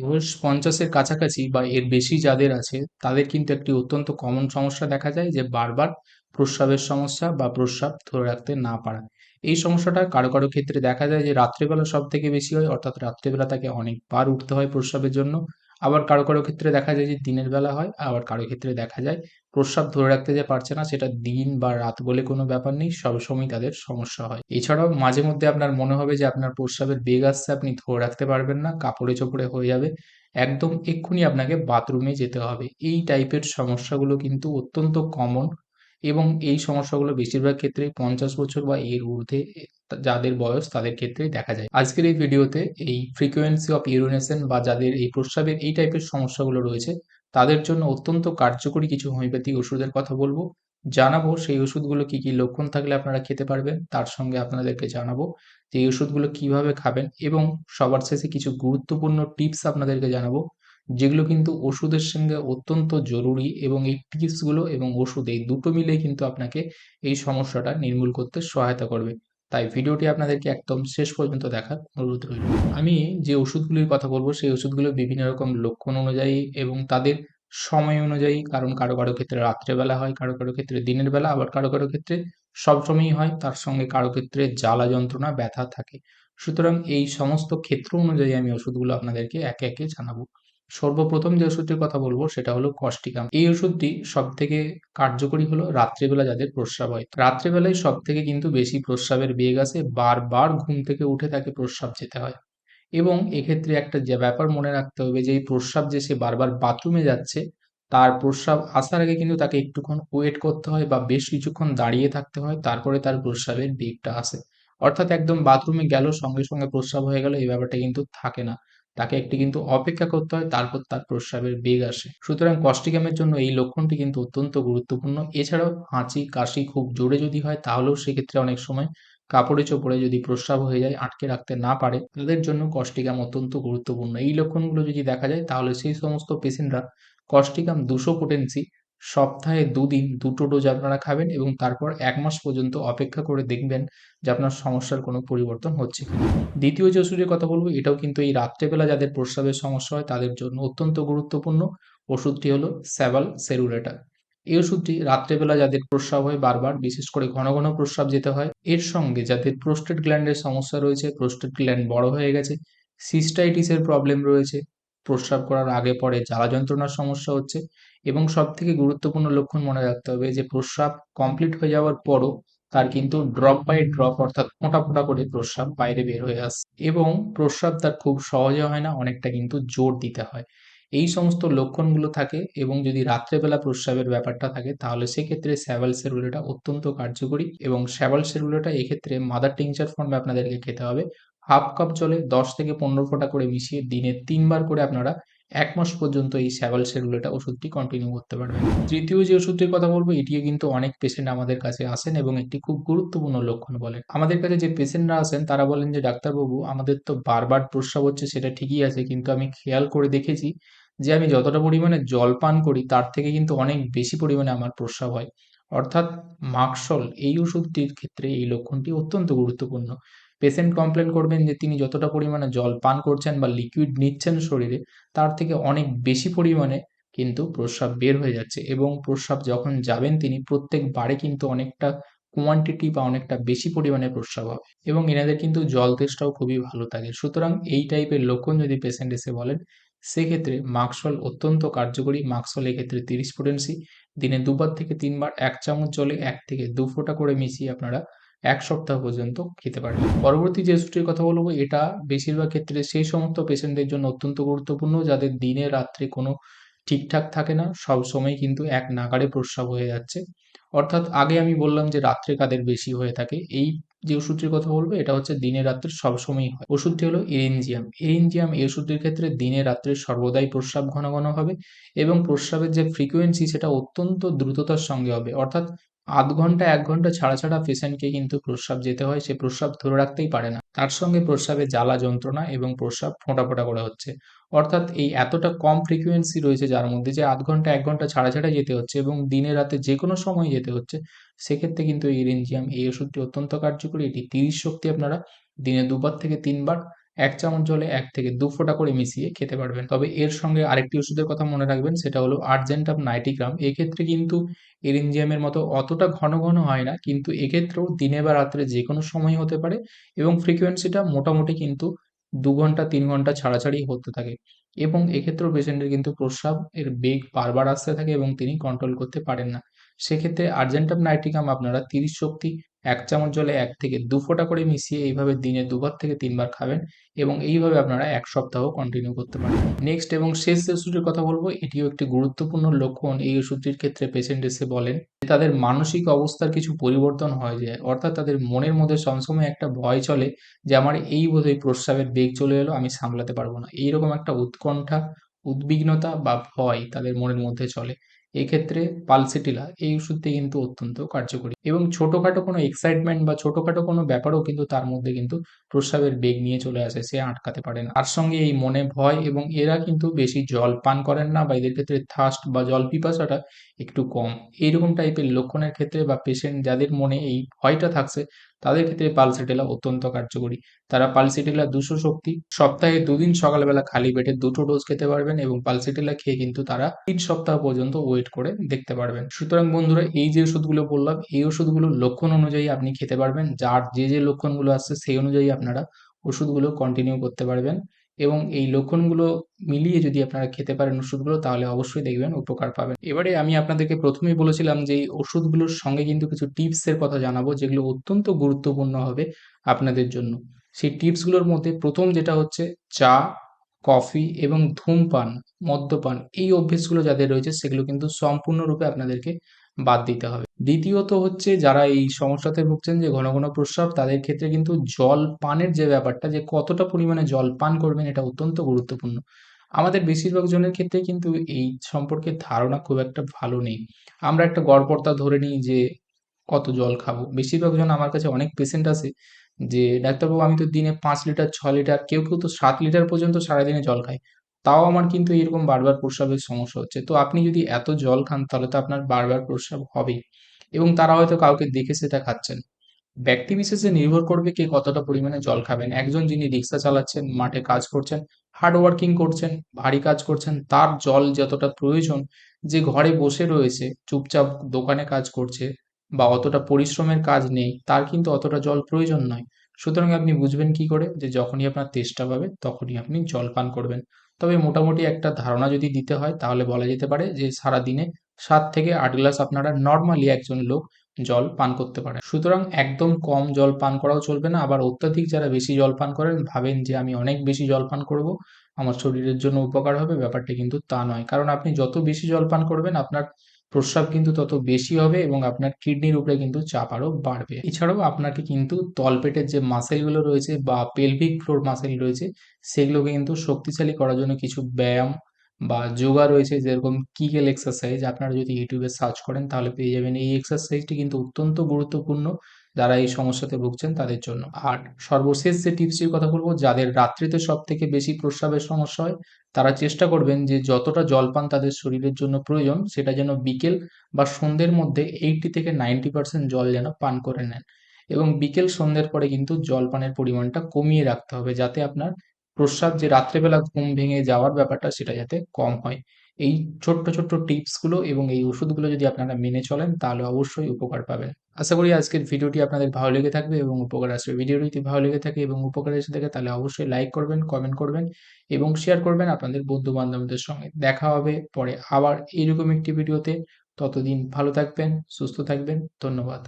বয়স পঞ্চাশের কাছাকাছি বা এর বেশি যাদের আছে, তাদের কিন্তু একটি অত্যন্ত কমন সমস্যা দেখা যায় যে বারবার প্রস্রাবের সমস্যা বা প্রস্রাব ধরে রাখতে না পারা। এই সমস্যাটা কারও কারও ক্ষেত্রে দেখা যায় যে রাত্রেবেলা সব থেকে বেশি হয়, অর্থাৎ রাত্রেবেলা তাকে অনেকবার উঠতে হয় প্রস্রাবের জন্য। আবার কারও কারও ক্ষেত্রে দেখা যায় যে দিনের বেলা হয়, আবার কারও ক্ষেত্রে দেখা যায় প্রস্রাব ধরে রাখতে যে পারছে না, সেটা দিন বা রাত বলে কোনো ব্যাপার নেই, সবসময় তাদের সমস্যা হয়। এছাড়াও মাঝে মধ্যে আপনার মনে হবে যে আপনার প্রস্রাবের বেগ আসছে, আপনি ধরে রাখতে পারবেন না, কাপড়ে চোপড়ে হয়ে যাবে, একদম এক্ষুনি আপনাকে বাথরুমে যেতে হবে। এই টাইপের সমস্যাগুলো কিন্তু অত্যন্ত কমন এবং এই সমস্যাগুলো বেশিরভাগ ক্ষেত্রে পঞ্চাশ বছর বা এর ঊর্ধ্বে যাদের বয়স তাদের ক্ষেত্রে দেখা যায়। আজকের এই ভিডিওতে এই ফ্রিকোয়েন্সি অফ ইউরিনেশন বা যাদের এই প্রস্রাবের এই টাইপের সমস্যাগুলো রয়েছে, তাদের জন্য অত্যন্ত কার্যকরী কিছু হোমিওপ্যাথি ওষুধের কথা বলব। জানাব সেই ওষুধগুলো কি কি লক্ষণ থাকলে আপনারা খেতে পারবেন, তার সঙ্গে আপনাদেরকে জানাব যে এই ওষুধগুলো কীভাবে খাবেন এবং সবার শেষে কিছু গুরুত্বপূর্ণ টিপস আপনাদেরকে জানাব। যেগুলো কিন্তু ওষুধের সঙ্গে অত্যন্ত জরুরি এবং এই টিপসগুলো এবং ওষুধ, এই দুটো মিলেই কিন্তু আপনাকে এই সমস্যাটা নির্মূল করতে সহায়তা করবে। তাই ভিডিওটি আপনাদেরকে একদম শেষ পর্যন্ত দেখার অনুরোধ রইল। আমি যে ওষুধগুলির কথা বলব, সেই ওষুধগুলো বিভিন্ন রকম লক্ষণ অনুযায়ী এবং তাদের সময় অনুযায়ী, কারণ কারও কারও ক্ষেত্রে রাত্রেবেলা হয়, কারও কারও ক্ষেত্রে দিনের বেলা, আবার কারও কারও ক্ষেত্রে সবসময়ই হয়, তার সঙ্গে কারও ক্ষেত্রে জ্বালা যন্ত্রণা, ব্যথা থাকে। সুতরাং এই সমস্ত ক্ষেত্র অনুযায়ী আমি ওষুধগুলো আপনাদেরকে একে একে জানাব। সর্বপ্রথম যে ওষুধটির কথা বলব, সেটা হলো কস্টিকাম এই ওষুধটি সব থেকে কার্যকরী হলো রাত্রেবেলা যাদের প্রস্রাব হয়। রাত্রেবেলায় সব থেকে কিন্তু বেশি প্রস্রাবের বেগ আসে, বারবার ঘুম থেকে উঠে তাকে প্রস্রাব যেতে হয়। এবং এক্ষেত্রে একটা যে ব্যাপার মনে রাখতে হবে যে, এই প্রস্রাব যে সে বারবার বাথরুমে যাচ্ছে, তার প্রস্রাব আসার আগে কিন্তু তাকে একটুক্ষণ ওয়েট করতে হয় বা বেশ কিছুক্ষণ দাঁড়িয়ে থাকতে হয়, তারপরে তার প্রস্রাবের বেগটা আসে। অর্থাৎ একদম বাথরুমে গেল, সঙ্গে সঙ্গে প্রস্রাব হয়ে গেল, এই ব্যাপারটা কিন্তু থাকে না। তাকে একটি কিন্তু অপেক্ষা করতে হয়, তারপর তার প্রস্রাবের বেগ আসে। সুতরাং কষ্টিকামের জন্য এই লক্ষণটি কিন্তু অত্যন্ত গুরুত্বপূর্ণ। এছাড়াও হাঁচি, কাশি খুব জোরে যদি হয়, তাহলেও সেক্ষেত্রে অনেক সময় কাপড়ে চোপড়ে যদি প্রস্রাব হয়ে যায়, আটকে রাখতে না পারে, তাদের জন্য কষ্টিকাম অত্যন্ত গুরুত্বপূর্ণ। এই লক্ষণগুলো যদি দেখা যায়, তাহলে সেই সমস্ত পেশেন্টরা কষ্টিকাম দুশো পোটেন্সি সপ্তাহে দুদিন দুটো ডোজ আপনারা খাবেন এবং তারপর এক মাস পর্যন্ত অপেক্ষা করে দেখবেন যে আপনার সমস্যার কোনো পরিবর্তন হচ্ছে দ্বিতীয় যে ওষুধের কথা বলব, এটাও কিন্তু এই রাত্রেবেলা যাদের প্রস্রাবের সমস্যা হয়, তাদের জন্য অত্যন্ত গুরুত্বপূর্ণ। ওষুধটি হলো স্যাভাল সেরুলেটা এই ওষুধটি রাত্রেবেলা যাদের প্রস্রাব হয়, বারবার বিশেষ করে ঘন ঘন প্রস্রাব যেতে হয়। এর সঙ্গে যাদের প্রোস্টেট গ্ল্যান্ডের সমস্যা রয়েছে প্রোস্টেট গ্ল্যান্ড বড় হয়ে গেছে সিস্টাইটিসের প্রবলেম রয়েছে, প্রস্রাব করার আগে পরে জ্বালা যন্ত্রণার সমস্যা হচ্ছে এবং সব থেকে গুরুত্বপূর্ণ লক্ষণ মনে রাখতে হবে যে প্রস্রাব কমপ্লিট হয়ে যাওয়ার পরও তার কিন্তু ড্রপ বাই ড্রপ অর্থাৎ ফোঁটা ফোঁটা করে প্রস্রাব বাইরে বের হয়ে আসে এবং প্রস্রাব তার খুব সহজে হয় না, অনেকটা কিন্তু জোর দিতে হয়। এই সমস্ত লক্ষণগুলো থাকে এবং যদি রাত্রেবেলা প্রস্রাবের ব্যাপারটা থাকে তাহলে সেক্ষেত্রে স্যাভাল সেরুলেটা অত্যন্ত কার্যকরী এবং স্যাভাল সেরুলেটা এক্ষেত্রে মাদার টিংচার ফর্মে আপনাদেরকে খেতে হবে। হাফ কাপ জলে দশ থেকে পনেরো ফোঁটা করে মিশিয়ে দিনে তিনবার করে আপনারা এক মাস পর্যন্ত এই স্যাভাল সেরুলেটা ওষুধটি কন্টিনিউ করতে পারবেন তৃতীয় যে ওষুধটির কথা বলব, এটিও কিন্তু অনেক পেশেন্ট আমাদের কাছে আসেন এবং একটি খুব গুরুত্বপূর্ণ লক্ষণ বলেন। আমাদের কাছে যে পেশেন্টরা আসেন, তারা বলেন যে, ডাক্তারবাবু, আমাদের তো বারবার প্রস্রাব হচ্ছে, সেটা ঠিকই আছে, কিন্তু আমি খেয়াল করে দেখেছি যে, আমি যতটা পরিমাণে জল পান করি, তার থেকে কিন্তু অনেক বেশি পরিমাণে আমার প্রস্রাব হয়। অর্থাৎ মাকসল, এই ওষুধটির ক্ষেত্রে এই লক্ষণটি অত্যন্ত গুরুত্বপূর্ণ। পেশেন্ট কমপ্লেন করবেন যে, তিনি যতটা পরিমাণে জল পান করছেন বা লিকুইড নিচ্ছেন শরীরে, তার থেকে অনেক বেশি পরিমাণে কিন্তু প্রস্রাব বের হয়ে যাচ্ছে। এবং প্রস্রাব যখন যাবেন তিনি প্রত্যেকবারে কিন্তু অনেকটা কোয়ান্টিটি বা অনেকটা বেশি পরিমাণে প্রস্রাব হবে এবং এনাদের কিন্তু জল তেষ্টাও খুবই ভালো থাকে। সুতরাং এই টাইপের লক্ষণ যদি পেশেন্ট এসে বলেন, সেক্ষেত্রে মাক্সল অত্যন্ত কার্যকরী। মাক্সল এক্ষেত্রে তিরিশ পোটেন্সি দিনে দুবার থেকে তিনবার এক চামচ জলে এক থেকে দু ফোঁটা করে মিশিয়ে আপনারা এক সপ্তাহ পর্যন্ত খেতে পারবেন পরবর্তী যে ওষুধটির কথা বলব, এটা বেশিরভাগ ক্ষেত্রে সেই সমস্ত পেশেন্টদের জন্য অত্যন্ত গুরুত্বপূর্ণ, যাদের দিনে রাত্রে কোনো ঠিকঠাক থাকে না, সব সময় কিন্তু এক নাগাড়ে প্রস্রাব হয়ে যাচ্ছে। অর্থাৎ আগে আমি বললাম যে রাত্রে কাদের বেশি হয়ে থাকে, এই যে ওষুধটির কথা বলব, এটা হচ্ছে দিনে রাত্রে সবসময়ই হয়। ওষুধটি হলো এরিনজিয়াম। এরিনজিয়াম এই ওষুধটির ক্ষেত্রে দিনে রাত্রে সর্বদাই প্রস্রাব ঘন ঘন হবে এবং প্রস্রাবের যে ফ্রিকোয়েন্সি সেটা অত্যন্ত দ্রুততার সঙ্গে হবে। অর্থাৎ আধ ঘণ্টা, এক ঘণ্টা ছাড়া ছাড়া পেশেন্টকে কিন্তু প্রস্রাব যেতে হয়। সে প্রস্রাব ধরে রাখতেই পারে না। তার সঙ্গে প্রস্রাবে জ্বালা যন্ত্রণা এবং প্রস্রাব ফোঁটা ফোঁটা করে হচ্ছে। অর্থাৎ এই এতটা কম ফ্রিকোয়েন্সি রয়েছে যার মধ্যে যে আধ ঘণ্টা, এক ঘণ্টা ছাড়া ছাড়া যেতে হচ্ছে এবং দিনে রাতে যে কোনো সময় যেতে হচ্ছে, সেক্ষেত্রে কিন্তু এই রেঞ্জিয়াম এই ওষুধটি অত্যন্ত কার্যকরী। এটি তিরিশ শক্তি আপনারা দিনে দুবার থেকে তিনবার এক চামচ জলে এক থেকে দু ফোঁটা করে মিশিয়ে খেতে পারবেন। তবে এর সঙ্গে আরেকটি ওষুধের কথা মনে রাখবেন, সেটা হলো আর্জেন্ট আর্জেন্টাম নাইটিগ্রাম এক্ষেত্রে কিন্তু এরিনজিয়ামের মতো অতটা ঘন ঘন হয় না, কিন্তু এক্ষেত্রেও দিনে বা রাত্রে যে কোনো সময় হতে পারে এবং ফ্রিকোয়েন্সিটা মোটামুটি কিন্তু দু ঘণ্টা, তিন ঘণ্টা ছাড়াছাড়ি হতে থাকে। এবং এক্ষেত্রেও পেশেন্টের কিন্তু প্রস্রাব এর বেগ বারবার আসতে থাকে এবং তিনি কন্ট্রোল করতে পারেন না। সেক্ষেত্রে আর্জেন্টাম নাইট্রিকাম আপনারা তিরিশ শক্তি, এক চামচ জলে এক থেকে দু ফোঁটা করে মিশিয়ে এইভাবে দিনে দুবার থেকে তিনবার খাবেন এবং এইভাবে আপনারা এক সপ্তাহ কন্টিনিউ করতে পারেন নেক্সট এবং শেষ যে ওষুধটির কথা বলব, এটিও একটি গুরুত্বপূর্ণ লক্ষণ। এই ওষুধটির ক্ষেত্রে পেশেন্ট এসে বলেন তাদের মানসিক অবস্থার কিছু পরিবর্তন হয়ে যায়, অর্থাৎ তাদের মনের মধ্যে সবসময় একটা ভয় চলে যে আমার এই বোধহয় প্রস্রাবের বেগ চলে এলো, আমি সামলাতে পারব না। এইরকম একটা উৎকণ্ঠা, উদ্বিগ্নতা বা ভয় তাদের মনের মধ্যে চলে। এক্ষেত্রে পালসিটিলা এই ওষুধটি কিন্তু অত্যন্ত কার্যকরী এবং ছোটোখাটো কোনো এক্সাইটমেন্ট বা ছোটোখাটো কোনো ব্যাপারও কিন্তু তার মধ্যে কিন্তু প্রস্রাবের বেগ নিয়ে চলে আসে, সে আটকাতে পারে না। সঙ্গে এই মনে ভয় এবং এরা কিন্তু বেশি জল পান করেন না বা এদের ক্ষেত্রে থাস্ট বা জল পিপাসাটা একটু কম। এইরকম টাইপের লক্ষণের ক্ষেত্রে বা পেশেন্ট যাদের মনে এই ভয়টা থাকছে তাদের ক্ষেত্রে পালসেটেলা অত্যন্ত কার্যকরী। তারা পালসেটেলা দুশো শক্তি, সপ্তাহে দুদিন সকালবেলা খালি পেটে দুটো ডোজ খেতে পারবেন এবং পালসেটেলা খেয়ে কিন্তু তারা তিন সপ্তাহ পর্যন্ত ওয়েট করে দেখতে পারবেন। সুতরাং বন্ধুরা, এই যে ওষুধগুলো বললাম, এই ওষুধগুলো লক্ষণ অনুযায়ী আপনি খেতে পারবেন। যার যে যে লক্ষণগুলো আসছে, সেই অনুযায়ী আপনারা ওষুধগুলো কন্টিনিউ করতে পারবেন। এবং এই লক্ষণগুলো মিলিয়ে যদি আপনারা খেতে পারেন ওষুধগুলো, তাহলে অবশ্যই দেখবেন, উপকার পাবেন। এবারে আমি আপনাদেরকে প্রথমেই বলেছিলাম যে এই ওষুধগুলোর সঙ্গে কিন্তু কিছু টিপসের কথা জানাব, যেগুলো অত্যন্ত গুরুত্বপূর্ণ হবে আপনাদের জন্য। সেই টিপসগুলোর মধ্যে প্রথম যেটা হচ্ছে চা, কফি এবং ধূমপান, মদ্যপান, এই অভ্যেসগুলো যাদের রয়েছে, সেগুলো কিন্তু সম্পূর্ণরূপে আপনাদেরকে বাদ দিতে হবে। দ্বিতীয়ত হচ্ছে যারা এই সমস্যাতে ভুগছেন যে ঘন ঘন প্রস্রাব, তাদের ক্ষেত্রে কিন্তু জল পানের যে ব্যাপারটা, যে কতটা পরিমাণে জল পান করবেন, এটা অত্যন্ত গুরুত্বপূর্ণ। আমাদের বেশিরভাগ জনের ক্ষেত্রে কিন্তু এই সম্পর্কে ধারণা খুব একটা ভালো নেই। আমরা একটা গড়পড়তা ধরে নিই যে কত জল খাব। বেশিরভাগ জন আমার কাছে অনেক পেশেন্ট আছে যে, ডাক্তারবাবু, আমি তো দিনে পাঁচ লিটার, ছ লিটার, কেউ কেউ তো সাত লিটার পর্যন্ত সারাদিনে জল খায়। তাও আমার কিন্তু এরকম বারবার প্রস্রাবের সমস্যা হচ্ছে। তো আপনি যদি এত জল খান, তাহলে তো আপনার বারবার প্রস্রাব হবেই এবং তারা হয়তো কাউকে দেখে সেটা খাচ্ছেন। ব্যক্তি বিশেষে নির্ভর করবে কে কতটা পরিমাণে জল খাবেন। একজন যিনি রিক্সা চালাচ্ছেন, মাঠে কাজ করছেন হার্ড ওয়ার্কিং করছেন, ভারী কাজ করছেন, তার জল যতটা প্রয়োজন, যে ঘরে বসে রয়েছে, চুপচাপ দোকানে কাজ করছে বা অতটা পরিশ্রমের কাজ নেই, তার কিন্তু অতটা জল প্রয়োজন নয়। সুতরাং আপনি বুঝবেন কি করে? যে যখনই আপনার তেষ্টা পাবে, তখনই আপনি জল পান করবেন। তবে মোটামুটি একটা ধারণা যদি দিতে হয়, তাহলে বলা যেতে পারে যে সারা দিনে সাত থেকে আট গ্লাস আপনারা নর্মালি একজন লোক জল পান করতে পারে সুতরাং একদম কম জল পান করাও চলবে না। আবার অত্যাধিক যারা বেশি জল পান করেন, ভাবেন যে আমি অনেক বেশি জল পান করব, আমার শরীরের জন্য উপকার হবে, ব্যাপারটা কিন্তু তা নয়। কারণ আপনি যত বেশি জল পান করবেন, আপনার প্রস্রাব কিন্তু তত বেশি হবে এবং আপনার কিডনির উপরে কিন্তু চাপ আরও বাড়বে। এছাড়াও আপনাকে কিন্তু তলপেটের যে মাসেলগুলো রয়েছে বা পেলভিক ফ্লোর মাসেল রয়েছে, সেগুলোকে কিন্তু শক্তিশালী করার জন্য কিছু ব্যায়াম বা যোগা রয়েছে, যেরকম কিগেল এক্সারসাইজ আপনারা যদি ইউটিউবে সার্চ করেন তাহলে পেয়ে যাবেন। এই এক্সারসাইজটি কিন্তু অত্যন্ত গুরুত্বপূর্ণ। যারা এই সমস্যাতে ভুগছেন তাদের জন্য। আর সর্বশেষ যে টিপসটির কথা বলব, যাদের রাত্রিতে সব থেকে বেশি প্রস্রাবের সমস্যা হয়, তারা চেষ্টা করবেন যে যতটা জল পান তাদের শরীরের জন্য প্রয়োজন, সেটা যেন বিকেল বা সন্ধ্যের মধ্যে এইটি থেকে নাইনটি পার্সেন্ট জল যেন পান করে নেন। এবং বিকেল সন্ধ্যের পরে কিন্তু জল পানের পরিমাণটা কমিয়ে রাখতে হবে, যাতে আপনার প্রস্রাব যে রাত্রেবেলা ঘুম ভেঙে যাওয়ার ব্যাপারটা সেটা যাতে কম হয়। এই ছোট্ট ছোট্ট টিপসগুলো এবং এই ওষুধগুলো যদি আপনারা মেনে চলেন, তাহলে অবশ্যই উপকার পাবেন। আশা করি আজকের ভিডিওটি আপনাদের ভালো লেগে থাকবে এবং উপকার আসবে। ভিডিওটি যদি ভালো লেগে থাকে এবং উপকার এসে থাকে, তাহলে অবশ্যই লাইক করবেন কমেন্ট করবেন এবং শেয়ার করবেন আপনাদের বন্ধু বান্ধবদের সঙ্গে। দেখা হবে পরে আবার এইরকম একটি ভিডিওতে। ততদিন ভালো থাকবেন, সুস্থ থাকবেন। ধন্যবাদ।